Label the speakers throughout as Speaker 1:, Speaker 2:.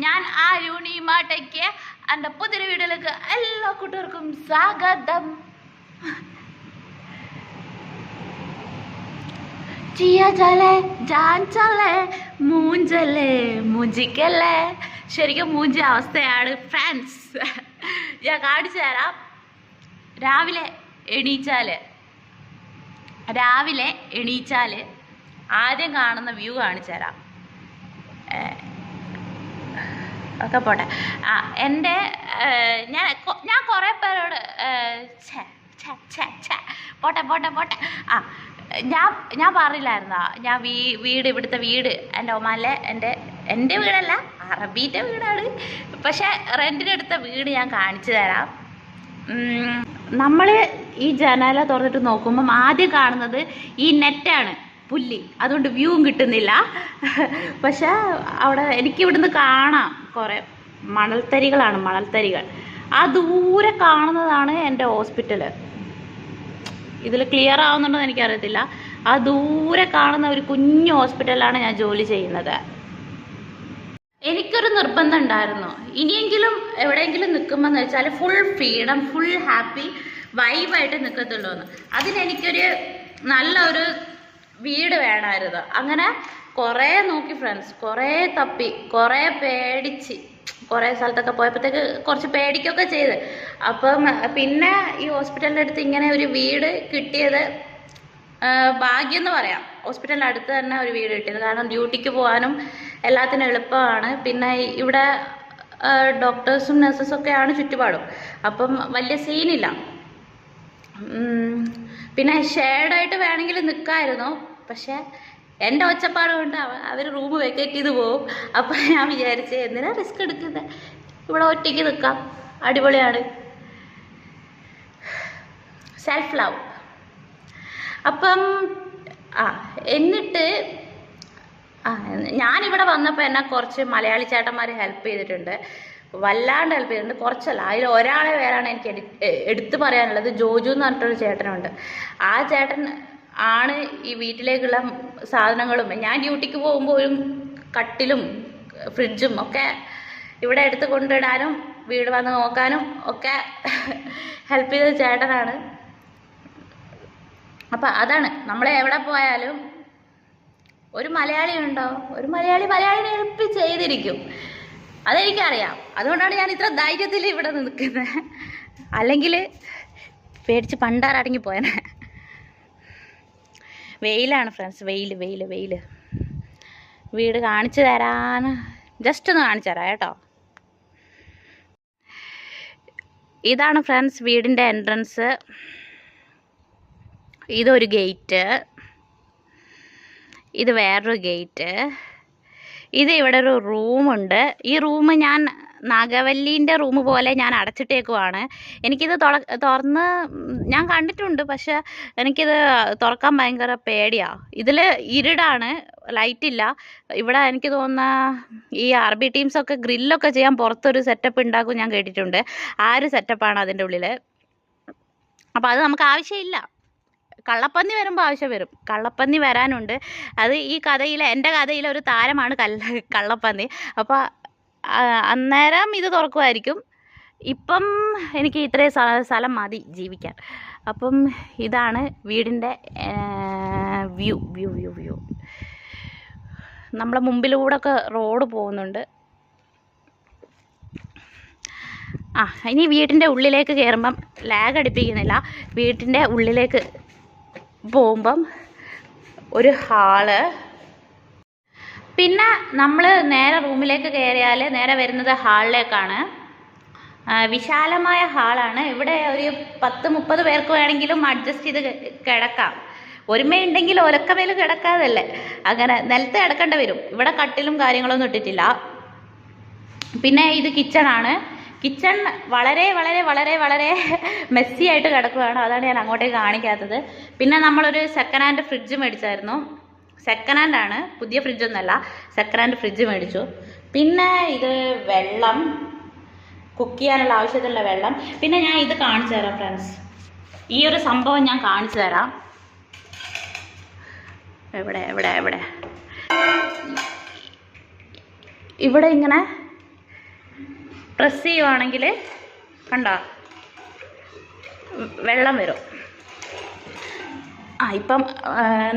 Speaker 1: ഞാൻ ആ യൂണിമാട്ടയ്ക്ക് എന്റെ പുതിയ വീഡിയോയിലേക്ക് എല്ലാ കൂട്ടുകാർക്കും സ്വാഗതം. ശരിക്കും മൂഞ്ച അവസ്ഥയാണ് ഫ്രണ്ട്സ് ഞാൻ കാണിച്ചു തരാം. രാവിലെ എണീച്ചാൽ രാവിലെ എണീച്ചാൽ ആദ്യം കാണുന്ന വ്യൂ കാണിച്ചു തരാം. ഒക്കെ പോട്ടെ. ആ എന്റെ ഞാൻ ഞാൻ കുറേ പേരോട് ഛെ, ഛെ, ഛെ, ഛെ, പോട്ടെ പോട്ടെ പോട്ടെ. ആ ഞാൻ ഞാൻ പറഞ്ഞില്ലായിരുന്നോ? ഞാൻ വീ വീട് ഇവിടുത്തെ വീട് എന്റെ ഒമാലെ എന്റെ എന്റെ വീടല്ല അറബീന്റെ വീടാണ്. പക്ഷേ റെന്റിനെടുത്ത വീട് ഞാൻ കാണിച്ചു തരാം. നമ്മൾ ഈ ജനല തുറന്നിട്ട് നോക്കുമ്പം ആദ്യം കാണുന്നത് ഈ നെറ്റാണ്. പുല്ലി. അതുകൊണ്ട് വ്യൂവും കിട്ടുന്നില്ല. പക്ഷെ അവിടെ എനിക്ക് ഇവിടുന്ന് കാണാം കുറേ മണൽത്തരികളാണ് മണൽത്തരികൾ. ആ ദൂരെ കാണുന്നതാണ് എന്റെ ഹോസ്പിറ്റൽ ഇതിൽ ക്ലിയർ ആവുന്നുണ്ടോ എന്ന് എനിക്കറിയത്തില്ല. ആ ദൂരെ കാണുന്ന ഒരു കുഞ്ഞു ഹോസ്പിറ്റലാണ് ഞാൻ ജോലി ചെയ്യുന്നത്. എനിക്കൊരു നിർബന്ധം ഉണ്ടായിരുന്നു. ഇനിയെങ്കിലും എവിടെയെങ്കിലും നിൽക്കുമ്പോൾ വെച്ചാൽ ഫുൾ ഫ്രീഡം ഫുൾ ഹാപ്പി വൈബായിട്ട് നിൽക്കത്തുള്ളൂ എന്ന് അതിനെനിക്കൊരു നല്ലൊരു വീട് വേണമായിരുന്നു അങ്ങനെ കുറേ നോക്കി ഫ്രണ്ട്സ് കുറേ തപ്പി കുറേ പേടിച്ച് കുറേ സ്ഥലത്തൊക്കെ പോയപ്പോഴത്തേക്ക് കുറച്ച് പേടിക്കൊക്കെ ചെയ്ത്. അപ്പം പിന്നെ ഈ ഹോസ്പിറ്റലിന്റെ അടുത്ത് ഇങ്ങനെ ഒരു വീട് കിട്ടിയത് ഭാഗ്യം എന്ന് പറയാം. ഹോസ്പിറ്റലിന്റെ അടുത്ത് തന്നെ ഒരു വീട് കിട്ടിയത്. കാരണം ഡ്യൂട്ടിക്ക് പോകാനും എല്ലാത്തിനും എളുപ്പമാണ്. പിന്നെ ഇവിടെ ഡോക്ടേഴ്സും നഴ്സസും ഒക്കെയാണ് ചുറ്റുപാടും. അപ്പം വലിയ സീനില്ല പിന്നെ ഷെയർഡായിട്ട് വേണമെങ്കിൽ നിൽക്കായിരുന്നു പക്ഷേ എന്റെ ഒച്ചപ്പാട് കൊണ്ട് അവർ റൂം വെക്കേറ്റ് ചെയ്ത് പോവും. അപ്പം ഞാൻ വിചാരിച്ച് എന്തിനാ റിസ്ക് എടുക്കുന്നത് ഇവിടെ ഒറ്റയ്ക്ക് നിൽക്കാം അടിപൊളിയാണ്. സെൽഫ് ലവ് അപ്പം ആ എന്നിട്ട് ആ ഞാനിവിടെ വന്നപ്പോൾ എന്നെ കുറച്ച് മലയാളി ചേട്ടന്മാർ ഹെൽപ്പ് ചെയ്തിട്ടുണ്ട്. വല്ലാണ്ട് ഹെൽപ്പ് ചെയ്തിട്ടുണ്ട്. കുറച്ചല്ല അതിൽ ഒരാളെ പേരാണ് എനിക്ക് എടി എടുത്തു പറയാനുള്ളത്. ജോജു എന്ന് പറഞ്ഞിട്ടൊരു ചേട്ടനുണ്ട്. ആ ചേട്ടൻ ആണ് ഈ വീട്ടിലേക്കുള്ള സാധനങ്ങളും. ഞാൻ ഡ്യൂട്ടിക്ക് പോകുമ്പോഴും കട്ടിലും ഫ്രിഡ്ജും ഒക്കെ ഇവിടെ എടുത്ത് കൊണ്ടിടാനും വീട് വന്ന് നോക്കാനും ഒക്കെ ഹെൽപ്പ് ചെയ്ത ചേട്ടനാണ്. അപ്പം അതാണ്. നമ്മൾ എവിടെ പോയാലും ഒരു മലയാളി ഉണ്ടോ? ഒരു മലയാളി മലയാളിനെ ഹെൽപ്പ് ചെയ്തിരിക്കും. അതെനിക്കറിയാം. അതുകൊണ്ടാണ് ഞാൻ ഇത്ര ധൈര്യത്തിൽ ഇവിടെ നിൽക്കുന്നത് അല്ലെങ്കിൽ പേടിച്ച് പണ്ടാറടങ്ങി പോയനെ. വെയിലാണ് ഫ്രണ്ട്സ് വെയിൽ വെയിൽ വെയിൽ. വീട് കാണിച്ചു തരാൻ ജസ്റ്റ് ഒന്ന് കാണിച്ചു തരാം കേട്ടോ. ഇതാണ് ഫ്രണ്ട്സ് വീടിന്റെ എൻട്രൻസ് ഇതൊരു ഗേറ്റ് ഇത് വേറൊരു ഗേറ്റ് ഇത് ഇവിടെ ഒരു റൂമുണ്ട് ഈ റൂം ഞാൻ നാഗവല്ലീന്റെ റൂം പോലെ ഞാൻ അടച്ചിട്ടേക്കുവാണ്. എനിക്കിത് തുറ തുറന്ന് ഞാൻ കണ്ടിട്ടുണ്ട് പക്ഷെ എനിക്കിത് തുറക്കാൻ ഭയങ്കര പേടിയാണ് ഇതിൽ ഇരുടാണ് ലൈറ്റില്ല ഇവിടെ എനിക്ക് തോന്നുന്ന ഈ അറബി ടീംസൊക്കെ ഗ്രില്ലൊക്കെ ചെയ്യാൻ പുറത്തൊരു സെറ്റപ്പ് ഉണ്ടാക്കും ഞാൻ കേട്ടിട്ടുണ്ട്. ആ ഒരു സെറ്റപ്പാണ് അതിന്റെ ഉള്ളിൽ അപ്പോൾ അത് നമുക്ക് ആവശ്യമില്ല. കള്ളപ്പന്നി വരുമ്പോൾ ആവശ്യം വരും. കള്ളപ്പന്നി വരാനുണ്ട്. അത് ഈ കഥയിലെ എന്റെ കഥയിലെ ഒരു താരമാണ് കല്ല കള്ളപ്പന്നി. അപ്പോൾ അന്നേരം ഇത് തുറക്കുമായിരിക്കും. ഇപ്പം എനിക്ക് ഇത്രയും സ്ഥ- സ്ഥലം മതി ജീവിക്കാൻ. അപ്പം ഇതാണ് വീടിന്റെ വ്യൂ വ്യൂ വ്യൂ വ്യൂ. നമ്മളെ മുമ്പിലൂടെ ഒക്കെ റോഡ് പോകുന്നുണ്ട്. ആ ഇനി വീട്ടിന്റെ ഉള്ളിലേക്ക് കയറുമ്പം ലാഗ് അടിപ്പിക്കുന്നില്ല. വീട്ടിന്റെ ഉള്ളിലേക്ക് പോകുമ്പം ഒരു ഹാൾ. പിന്നെ നമ്മൾ നേരെ റൂമിലേക്ക് കയറിയാൽ നേരെ വരുന്നത് ഹാളിലേക്കാണ്. വിശാലമായ ഹാളാണ്. ഇവിടെ ഒരു പത്ത് മുപ്പത് പേർക്ക് വേണമെങ്കിലും അഡ്ജസ്റ്റ് ചെയ്ത് കിടക്കാം. ഒരുമയുണ്ടെങ്കിൽ ഒലക്കമേൽ കിടക്കാതല്ലേ. അങ്ങനെ നിലത്ത് കിടക്കേണ്ടി വരും. ഇവിടെ കട്ടിലും കാര്യങ്ങളൊന്നും ഇട്ടിട്ടില്ല. പിന്നെ ഇത് കിച്ചണാണ് കിച്ചൺ വളരെ വളരെ വളരെ വളരെ മെസ്സി ആയിട്ട് കിടക്കുകയാണ് അതാണ് ഞാൻ അങ്ങോട്ടേക്ക് കാണിക്കാത്തത്. പിന്നെ നമ്മളൊരു സെക്കൻഡ് ഹാൻഡ് ഫ്രിഡ്ജ് മേടിച്ചായിരുന്നു. സെക്കൻഡ് ഹാൻഡ് ആണ്. പുതിയ ഫ്രിഡ്ജൊന്നുമല്ല സെക്കൻഡ് ഹാൻഡ് ഫ്രിഡ്ജ് മേടിച്ചു. പിന്നെ ഇത് വെള്ളം. കുക്ക് ചെയ്യാനുള്ള ആവശ്യത്തിനുള്ള വെള്ളം. പിന്നെ ഞാൻ ഇത് കാണിച്ചു തരാം ഫ്രണ്ട്സ് ഈ ഒരു സംഭവം ഞാൻ കാണിച്ചു തരാം. എവിടെ എവിടെ എവിടെ? ഇവിടെ ഇങ്ങനെ പ്രസ് ചെയ്യുവാണെങ്കിൽ കണ്ട വെള്ളം വരും. ആ ഇപ്പം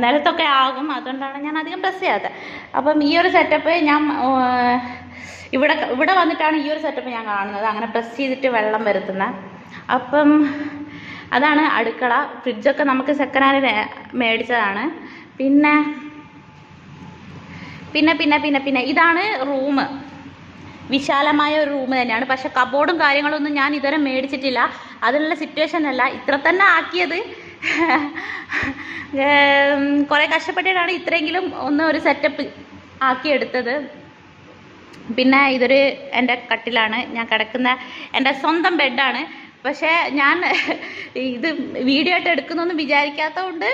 Speaker 1: നിലത്തൊക്കെ ആകും അതുകൊണ്ടാണ് ഞാൻ അധികം പ്രസ് ചെയ്യാത്തത്. അപ്പം ഈ ഒരു സെറ്റപ്പ് ഞാൻ ഇവിടെ ഇവിടെ വന്നിട്ടാണ് ഈ ഒരു സെറ്റപ്പ് ഞാൻ കാണുന്നത്. അങ്ങനെ പ്രസ് ചെയ്തിട്ട് വെള്ളം വരുത്തുന്ന. അപ്പം അതാണ് അടുക്കള. ഫ്രിഡ്ജൊക്കെ നമുക്ക് സെക്കൻഡ് ഹാൻഡ് മേടിച്ചതാണ്. പിന്നെ പിന്നെ പിന്നെ പിന്നെ പിന്നെ ഇതാണ് റൂം വിശാലമായ ഒരു റൂം തന്നെയാണ്. പക്ഷെ കബോർഡും കാര്യങ്ങളൊന്നും ഞാൻ ഇതുവരെ മേടിച്ചിട്ടില്ല. അതിനുള്ള സിറ്റുവേഷൻ അല്ല. ഇത്ര തന്നെ ആക്കിയത്. കുറേ കഷ്ടപ്പെട്ടിട്ടാണ് ഇത്രയെങ്കിലും ഒന്ന് ഒരു സെറ്റപ്പ് ആക്കിയെടുത്തത് പിന്നെ ഇതൊരു എന്റെ കട്ടിലാണ്. ഞാൻ കിടക്കുന്ന എന്റെ സ്വന്തം ബെഡാണ് പക്ഷേ ഞാൻ ഇത് വീഡിയോ ആയിട്ട് എടുക്കുന്നൊന്നും വിചാരിക്കാത്തതുകൊണ്ട്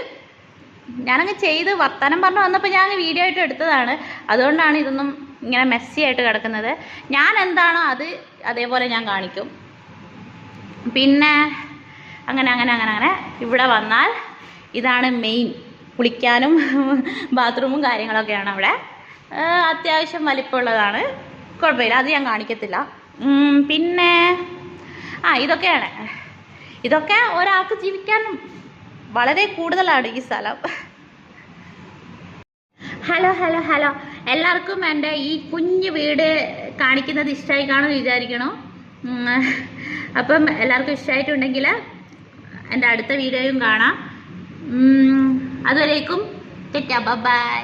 Speaker 1: ഞാനങ്ങ് ചെയ്ത് വർത്തമാനം പറഞ്ഞു വന്നപ്പോൾ ഞാൻ വീഡിയോ ആയിട്ട് എടുത്തതാണ്. അതുകൊണ്ടാണ് ഇതൊന്നും ഇങ്ങനെ മെസ്സി ആയിട്ട് കിടക്കുന്നത്. ഞാൻ എന്താണോ അത് അതേപോലെ ഞാൻ കാണിക്കും. പിന്നെ അങ്ങനെ അങ്ങനെ അങ്ങനെ അങ്ങനെ ഇവിടെ വന്നാൽ ഇതാണ് മെയിൻ കുളിക്കാനും ബാത്റൂമും കാര്യങ്ങളൊക്കെയാണ് അവിടെ. അത്യാവശ്യം വലിപ്പമുള്ളതാണ്. കുഴപ്പമില്ല അത് ഞാൻ കാണിക്കത്തില്ല. പിന്നെ ആ ഇതൊക്കെയാണ്. ഇതൊക്കെ ഒരാൾക്ക് ജീവിക്കാൻ വളരെ കൂടുതലാണ് ഈ സ്ഥലം. Hello hello hello. എല്ലാവർക്കും എന്റെ ഈ കുഞ്ഞു വീട് കാണിക്കുന്നത് ഇഷ്ടമായി കാണുമെന്ന് വിചാരിക്കണോ. അപ്പം എല്ലാവർക്കും ഇഷ്ടമായിട്ടുണ്ടെങ്കിൽ എന്റെ അടുത്ത വീഡിയോയും കാണാം. അതുവരേക്കും തെറ്റാ ബൈ